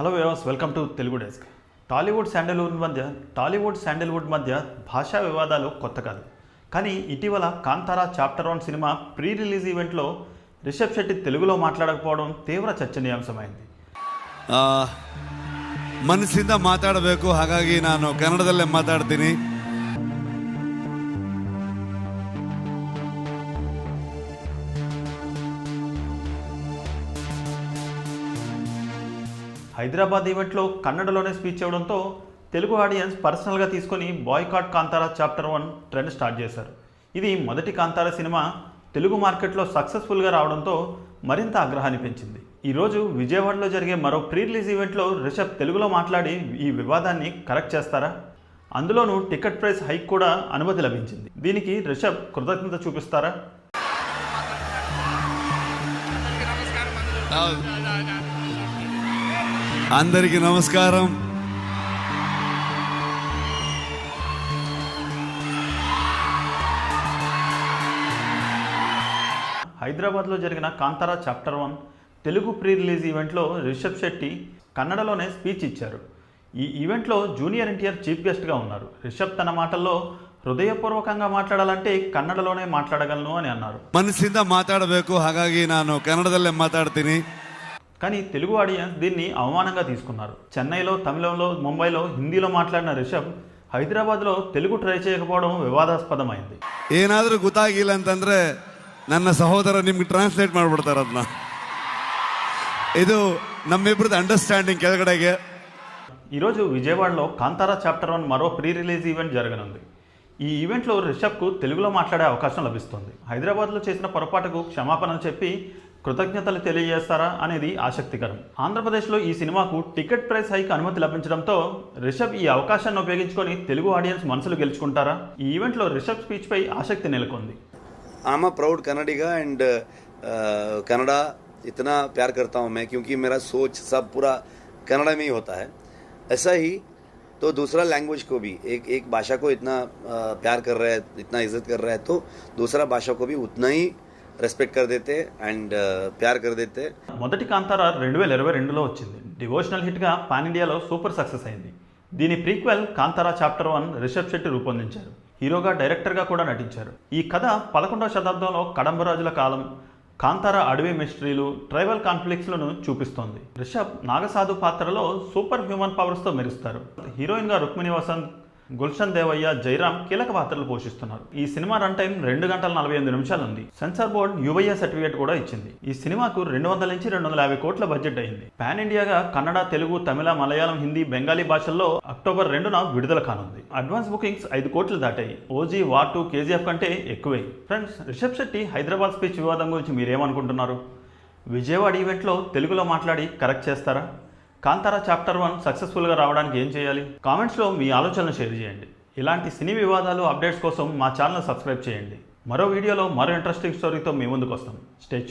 hello viewers welcome to Telugu desk Tollywood Sandalwood మధ్య టాలీవుడ్ శాండల్వుడ్ మధ్య భాషా వివాదాలు కొత్త కాదు కానీ ఇటీవల Kantara chapter one cinema pre release ఈవెంట్లో రిషబ్ శెట్టి తెలుగులో మాట్లాడకపోవడం తీవ్ర చర్చనీయాంశమైంది ಆ, ಮನಸ್ಸಿಂದ ಮಾತಾಡಬೇಕು ಹಾಗಾಗಿ ನಾನು ಕನ್ನಡದಲ್ಲೇ ಮಾತಾಡ್ತೀನಿ హైదరాబాద్ ఈవెంట్లో కన్నడలోనే స్పీచ్ ఇవ్వడంతో తెలుగు ఆడియన్స్ పర్సనల్గా తీసుకొని boycott Kantara chapter one trend start చేశారు. ఇది మొదటి కాంతారా సినిమా తెలుగు మార్కెట్లో సక్సెస్ఫుల్గా రావడంతో మరింత ఆగ్రహాన్ని పెంచింది. ఈరోజు విజయవాడలో జరిగే మరో ప్రీ రిలీజ్ ఈవెంట్లో రిషబ్ తెలుగులో మాట్లాడి ఈ వివాదాన్ని కరెక్ట్ చేస్తారా? అందులోనూ టికెట్ ప్రైస్ హైక్ కూడా అనుమతి లభించింది. దీనికి రిషబ్ కృతజ్ఞత చూపిస్తారా? అందరికీ నమస్కారం హైదరాబాద్లో జరిగిన Kantara chapter one Telugu pre release ఈవెంట్లో రిషబ్ శెట్టి కన్నడలోనే స్పీచ్ ఇచ్చారు ఈ ఈవెంట్లో జూనియర్ ఎన్టీఆర్ చీఫ్ గెస్ట్గా ఉన్నారు రిషబ్ తన మాటల్లో హృదయపూర్వకంగా మాట్లాడాలంటే కన్నడలోనే మాట్లాడగలను అని అన్నారు ಮನಸ್ಸಿಂದ ಮಾತಾಡಬೇಕು ಹಾಗಾಗಿ ನಾನು ಕನ್ನಡದಲ್ಲೇ ಮಾತಾಡ್ತೀನಿ కానీ తెలుగు ఆడియన్స్ దీన్ని అవమానంగా తీసుకున్నారు చెన్నైలో తమిళంలో ముంబైలో హిందీలో మాట్లాడిన రిషబ్ హైదరాబాద్లో తెలుగు ట్రై చేయకపోవడం వివాదాస్పదమైంది ಏನಾದರೂ ಗೊತ್ತಾಗಿಲ್ಲ ಅಂತಂದ್ರೆ ನನ್ನ ಸಹೋದರ ನಿಮ್ಗೆ ಟ್ರಾನ್ಸ್ಲೇಟ್ ಮಾಡ್ಬಿಡ್ತಾರೆ ಅದನ್ನ ಇದು ನಮ್ಮಿಬ್ರದ್ದು ಅಂಡರ್ಸ್ಟ್ಯಾಂಡಿಂಗ್ ಕೆಳಗಡೆಗೆ ఈరోజు విజయవాడలో కాంతారా చాప్టర్ వన్ మరో ప్రీ రిలీజ్ ఈవెంట్ జరగనుంది ఈ ఈవెంట్లో రిషబ్కు తెలుగులో మాట్లాడే అవకాశం లభిస్తుంది హైదరాబాద్లో చేసిన పొరపాటుకు క్షమాపణలు చెప్పి కృతజ్ఞతలు తెలియజేస్తారా అనేది ఆసక్తికరం ఆంధ్రప్రదేశ్లో ఈ సినిమాకు టికెట్ ప్రైస్ హైక్ అనుమతి లభించడంతో రిషబ్ ఈ అవకాశాన్ని ఉపయోగించుకొని తెలుగు ఆడియన్స్ మనసులు గెలుచుకుంటారా ఈ ఈవెంట్లో రిషబ్ స్పీచ్పై ఆసక్తి నెలకొంది I am a proud Kannadiga and Kannada इतना प्यार करता हूँ मैं क्योंकि मेरा सोच सब पूरा कन्नड़ा में ही होता है ऐसा ही तो दूसरा लैंग्वेज को भी एक एक भाषा को इतना अ, प्यार कर रहा है इतना इज्जत कर रहा है तो दूसरा भाषा को भी उतना ही రెస్పెక్ట్ కర్ దేతే అండ్ ప్యార్ కర్ దేతే మొదటి కాంతారా రెండు వేల ఇరవై రెండులో వచ్చింది. డివోషనల్ హిట్గా పాన్ ఇండియాలో సూపర్ సక్సెస్ అయింది. దీని prequel Kantara chapter one Rishab Shetty రూపొందించారు. హీరోగా డైరెక్టర్గా కూడా నటించారు. ఈ కథ పదకొండవ శతాబ్దంలో కడంబరాజుల కాలం కాంతార అడవి మిస్టరీలు ట్రైబల్ కాన్ఫ్లిక్ట్స్లను చూపిస్తోంది. రిషబ్ నాగసాధు పాత్రలో సూపర్ హ్యూమన్ పవర్స్తో మెరుస్తారు. హీరోయిన్గా రుక్మిణి వసంత్ గుల్షన్ దేవయ్య జైరామ్ కీలక పాత్రలు పోషిస్తున్నారు. ఈ సినిమా రన్ టైం రెండు గంటల నలభై ఎనిమిది నిమిషాలు ఉంది సెన్సార్ బోర్డ్ యువయ్య సర్టిఫికేట్ కూడా ఇచ్చింది. ఈ సినిమాకు రెండు వందల నుంచి రెండు వందల యాభై కోట్ల బడ్జెట్ అయింది. పాన్ ఇండియాగా కన్నడ తెలుగు తమిళ మలయాళం హిందీ బెంగాలీ భాషల్లో అక్టోబర్ రెండున విడుదల కానుంది. అడ్వాన్స్ బుకింగ్స్ ఐదు కోట్లు దాటాయి. ఓజీ వార్ టూ కేజీఎఫ్ కంటే ఎక్కువే. ఫ్రెండ్స్ రిషబ్ శెట్టి హైదరాబాద్ స్పీచ్ వివాదం గురించి మీరేమనుకుంటున్నారు? విజయవాడ ఈవెంట్లో తెలుగులో మాట్లాడి కరెక్ట్ చేస్తారా? కాంతారా చాప్టర్ వన్ సక్సెస్ఫుల్గా రావడానికి ఏం చేయాలి? కామెంట్స్లో మీ ఆలోచనలు షేర్ చేయండి. ఇలాంటి సినీ వివాదాలు అప్డేట్స్ కోసం మా ఛానల్ సబ్స్క్రైబ్ చేయండి. మరో వీడియోలో మరో ఇంట్రెస్టింగ్ స్టోరీతో మీ ముందుకు వస్తాం. స్టే